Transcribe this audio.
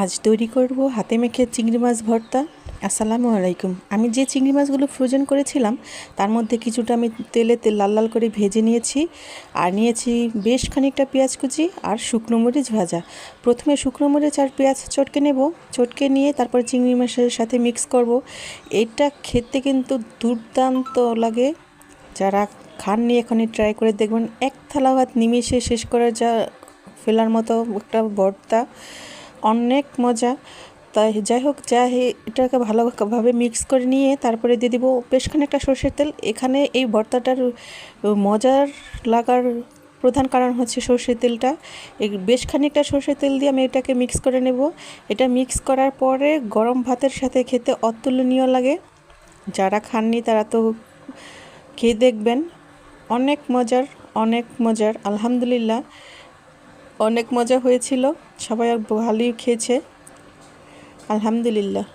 আজ তৈরি করব হাতে মেখে চিংড়ি মাছ ভর্তা। আসসালামু আলাইকুম। আমি যে চিংড়ি মাছগুলো ফ্রোজেন করেছিলাম, তার মধ্যে কিছুটা আমি তেলে তেল লাল লাল করে ভেজে নিয়েছি আর নিয়েছি বেশ খানিকটা পেঁয়াজ কুচি আর শুকনো মরিচ ভাজা। প্রথমে শুকনো মরিচ আর পেঁয়াজ চটকে নেব। চটকে নিয়ে তারপর চিংড়ি মাছের সাথে মিক্স করব। এটা খেতে কিন্তু দুর্দান্ত লাগে। যারা খাননি, এখনই ট্রাই করে দেখবেন। এক থালা ভাত নিমিশে শেষ করে যা ফেলার মতো একটা ভর্তা। অনেক মজা। তাই যাই হোক যা এটাকে ভালোভাবে মিক্স করে নিয়ে তারপরে দিয়ে দিব বেশ খানিকটা সর্ষের তেল। এখানে এই ভর্তাটার মজার লাগার প্রধান কারণ হচ্ছে সর্ষের তেলটা। বেশ খানিকটা সর্ষের তেল দিয়ে আমি এটাকে মিক্স করে নেব। এটা মিক্স করার পরে গরম ভাতের সাথে খেতে অতুলনীয় লাগে। যারা খাননি তারা তো খেয়ে দেখবেন। অনেক মজার অনেক মজার, আলহামদুলিল্লাহ। অনেক মজা হয়েছিল। সবাই ভালোই খেয়েছে। আলহামদুলিল্লাহ।